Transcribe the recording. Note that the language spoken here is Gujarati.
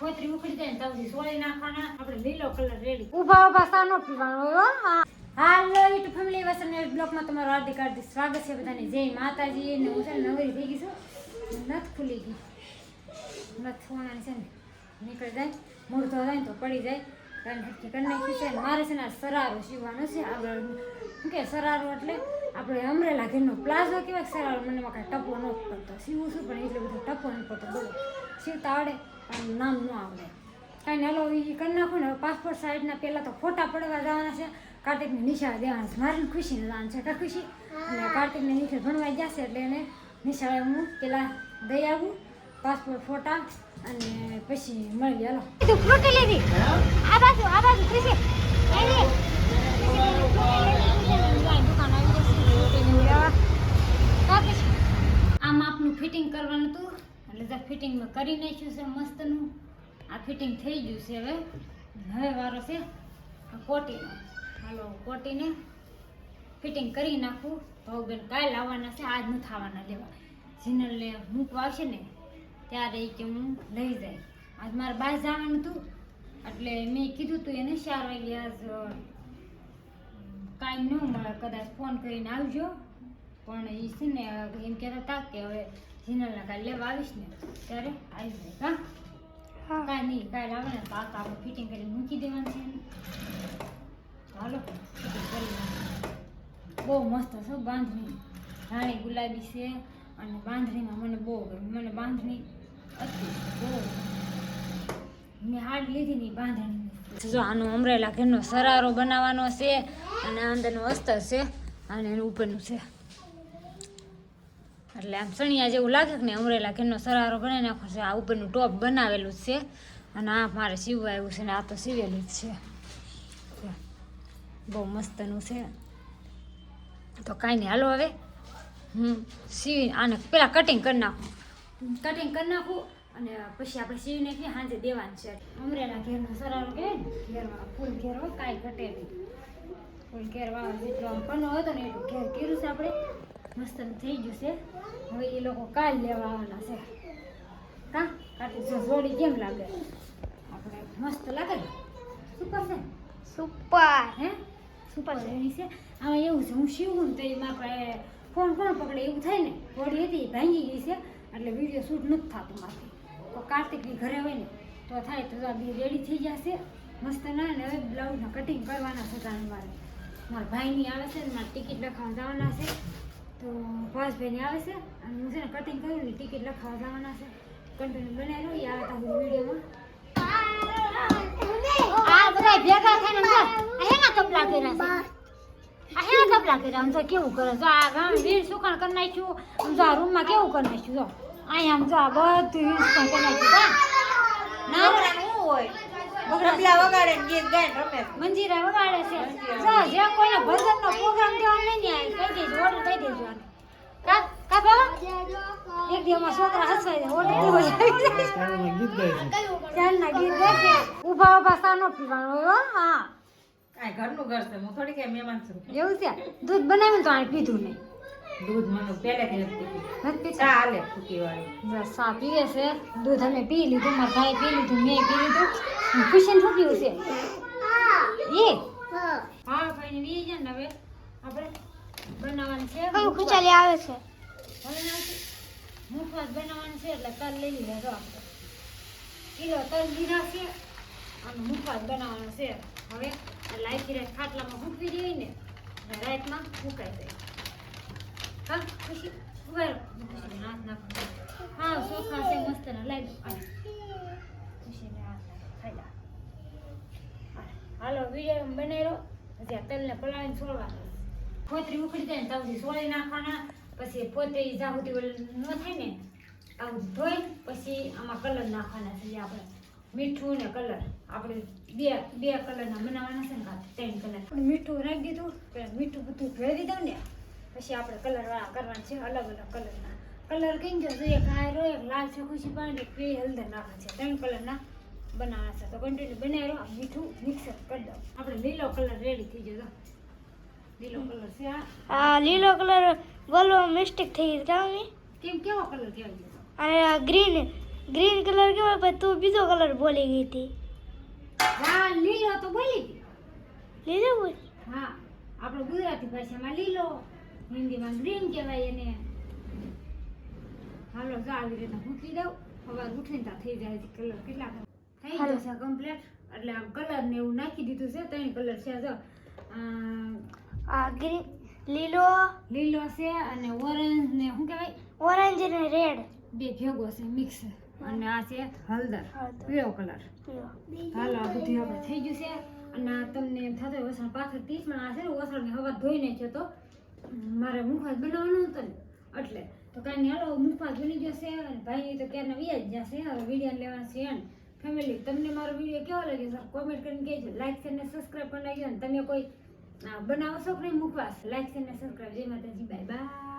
કોતરી ઉખડી જાય ને સોળી નાખવાના. આપણે લીલો કલર રેડી. ઊભા ઊભા સાનો પીવાનો હોય હો ફેમિલી વસન બ્લોકમાં તમારું હાર્દિક હાર્દિક સ્વાગત છે બધાને. જય માતાજી. ને હું નવરી થઈ ગઈ છું. નથ ખુલી ગઈ. નથ છે ને નીકળી જાય. મૂળ તો જાય તો પડી જાય. કારણ કે કરી છે. મારે છે ને સરારો સીવવાનો છે. આગળ શું કે સરારો એટલે આપણે અમરેલા ઘરનો પ્લાઝો કેવાય સરારો. મને કાંઈ ટપો ન પડતો. સીવું છું પણ એટલે બધો ટપો ન પડતો. બોલો સીવતા આવડે. પણ નામ ન આવડે. કાંઈ નલો એ કરી નાખો ને પાસપોર્ટ સાઈડના પહેલાં તો ફોટા પડવા જવાના છે. કાર્તિકને નિશાળે દેવાના છે. મારે ખુશીને જવાનું છે. કા ખુશી અને કાર્તિકને નીચે ભણવા જશે એટલે એને નિશાળે હું પહેલાં દઈ આવું પાસપોર્ટ ફોટા અને પછી મળી ગયા તું ફ્રૂટી લીધી આ બાજુ આ બાજુ ખુશી આ માપનું ફિટિંગ કરવાનું હતું એટલે તો ફિટિંગ મેં કરી નાખ્યું છે મસ્તનું. આ ફિટિંગ થઈ ગયું છે હવે. હવે વારો છે કોટીનો. હાલો, કોટીને ફિટિંગ કરી નાખું. ભાવબેન કાલે આવવાના છે, આજ નથી આવવાના લેવા. જીનલને મૂકવા આવશે ને, ત્યારે કે હું લઈ જાય. આજ મારે બહાર જવાનું હતું, એટલે મેં કીધું તું એને ચાર વાગે આજ કાંઈ ન મળે, કદાચ ફોન કરીને આવજો. પણ એ છે ને, એમ કહેતા હતા કે હવે જીનલને કાલે લેવા આવીશ ને ત્યારે આવી જાય હા? કાંઈ નહીં કાલે આવે ને પાક આપણે ફિટિંગ કરીને મૂકી દેવાનું છે. હાલો કરી બહુ મસ્ત છે બાંધણી. રાણી ગુલાબી છે અને બાંધણીમાં મને બહુ ગમી. મને બાંધણી અતિ બહુ. મેં હાડ લીધી ની બાંધણી જો આનો અમરેલા ઘરનો સરારો બનાવવાનો છે અને અંદરનો અસ્તર છે અને એનું ઉપરનું છે. એટલે આમ સણિયા જેવું લાગે કે ને અમરેલા ઘરનો સરારો બનાવી નાખો છે. આ ઉપરનું ટોપ બનાવેલું જ છે. અને આ મારે સીવવા આવ્યું છે ને આ તો સીવેલું જ છે. બહુ મસ્તનું છે. તો કાંઈ નહીં, હાલો હવે. હમ સીવી આને પેલા કટિંગ કરી નાખું. કટિંગ કરી નાખું અને પછી આપણે સીવી નાખીએ સાંજે દેવાનું છે. અમરેલા ઘેરનો સરારો કે ઘેરમાં ફૂલ ઘેર કાંઈ ઘટે નહીં. ફૂલ ઘેર જેટલો આમ પન્નો હતો ને એટલું ઘેર કર્યું છે આપણે. મસ્ત થઈ ગયું છે હવે એ લોકો કાલ લેવા આવવાના છે કા કાટી જોડી કેમ લાગે આપણે મસ્ત લાગે ને સુપર છે સુપર હે સુપર છે આમાં એવું છે હું શીવું ને તો એમાં આપણે ફોન કોણ પકડે એવું થાય ને ઘોડી હતી ભાંગી ગઈ છે એટલે વીડિયો શૂટ નથી થતું મારથી તો કાર્તિક બી ઘરે હોય ને તો થાય તો આ બી રેડી થઈ જશે મસ્ત ના ને હવે બ્લાઉઝના કટિંગ કરવાના છે તારે મારે મારા ભાઈની આવે છે ને મારે ટિકિટ લખાવવા જવાના છે તો ભાસભાઈની આવે છે અને હું છે ને કટિંગ કર્યું ને ટિકિટ લખાવવા જવાના છે. કન્ટિન્યુ બનાવી લો યાર હતા હું વિડીયોમાં આ બધા ભેગા થઈને આ હેના કર્યા છે? આ હેના કર્યા આમ કેવું કરે? જો આ ગામ વીર સુકાણ કરી નાખ્યું. આમ જો આ રૂમમાં કેવું કરી નાખ્યું? જો અહીંયા આમ જો આ બધું વીર સુકાણ કરી નાખ્યું તબલા વગાડે ગીત ગાય રમે. મંજીરા વગાડે છે. જો જે કોઈને ભજનનો પ્રોગ્રામ કહી દેજો. કા કા બાબા એક દી અમારા છોકરા હસવાઈ જાય ઓર્ડર દેવો ચાલના ગીત ગાશે ઊભા ઊભા સાનો પીવાનો હોય હો. હા. કાંઈ ઘરનું ઘર છે હું થોડી કે મહેમાન છું. એવું છે? દૂધ બનાવીને તો આને પીધું નહીં. દૂધ મને પહેલેથી નથી પીતી. નથી પીતા ચા હાલે ફૂકી વાળી બસ ચા પીએ છે. દૂધ અમે પી લીધું મારા ભાઈ પી લીધું મેં પી લીધું. ખુશીને શું પીવું છે? એ હા. ભાઈને વી જાય ને હવે. આપણે બનાવવાનું છે? ખુચાલી આવે છે. મુખવાસ બનાવવાનું છે એટલે તલ લઈ લેજો આપણે. કિલો તલ લીધા છે અને મુખવાસ બનાવવાનો છે. હવે લાઈટ રાત ખાટલામાં મૂકવી દઈએ ને એટલે રાતમાં મૂકાઈ જાય. હા ખુશી? ઊભા હાથ નાખો હા ચોખા છે મસ્ત ને લઈ. ખુશીને હાથ નાખો. ખાઈ હાલો વીડિયો બનાવી લો પછી આ તલને પલાળીને છોડવાનું. ફોતરી ઉખડી જાય ને ત્યાં સોળી નાખવાના, પછી જ્યાં સુધી ન થાય ને આવું ધોઈ, પછી આમાં કલર નાખવાના છે આપણે મીઠું ને કલર આપણે બે બે કલરના બનાવવાના છે ને ત્રણ કલર મીઠું રાખી દીધું પેલા મીઠું બધું ભેરી દઉં ને, પછી આપણે કલરવાળા કરવાના છે, અલગ અલગ કલરના કલર કઈ જશે એક આયરો એક લાલ છે, ખુશી પાણી એક બે હળદર નાખવા છે, ત્રણ કલરના બનાવવાના છે. તો કન્ટિન્યુ બનાવ્યો મીઠું મિક્સર કરી દઉં. આપણે લીલો કલર રેડી થઈ જતો લીલો કલર છે આ. આ લીલો કલર બોલો મિસ્ટેક થઈ ગઈ કામ કેમ કેવો કલર છે અને આ ગ્રીન ગ્રીન કલર કેવાય પણ તું બીજો કલર બોલી ગઈ હતી. હા લીલો તો બોલી ગઈ લીલો બોલ. હા આપણો ગુજરાતી ભાષામાં લીલો હિન્દીમાં ગ્રીન કહેવાય એને. હાલો જો આવી રીતના મૂકી દઉં. સવાર ઉઠીને ત્યાં થઈ જાય છે કલર કેટલા? થઈ ગયો જશે કમ્પ્લીટ એટલે આમ કલર ને એવું નાખી દીધું છે ત્રણ કલર છે. જો આ ગ્રીન લીલો લીલો છે અને ઓરેન્જ ને શું કહેવાય? ઓરેન્જ અને રેડ બે ભેગો છે મિક્સ અને આ છે હળદર પીળો કલર. હાલો આ બધું આપણે થઈ ગયું છે. અને આ તમને એમ થતો ઓસણ પાછળ ત્રીસ પણ આ છે ને વસણની હવા ધોઈને છે તો. મારે મુખવાસ બનાવવાનું હતું ને એટલે. તો કાંઈ નહીં હાલો મુખવાસ બની જશે અને ભાઈ તો ક્યારના વ્યાજ જશે હવે વીડિયો લેવાના છે એન્ડ ફેમિલી તમને મારો વીડિયો કેવો લાગ્યો? સર કોમેન્ટ કરીને કહેજો. લાઈક કરીને સબસ્ક્રાઈબ પણ લાગ્યો ને તમે કોઈ બનાવો છો કે નહીં મુખવાસ લાઈક છે ને સબસ્ક્રાઈબ જય માતાજી. Bye bye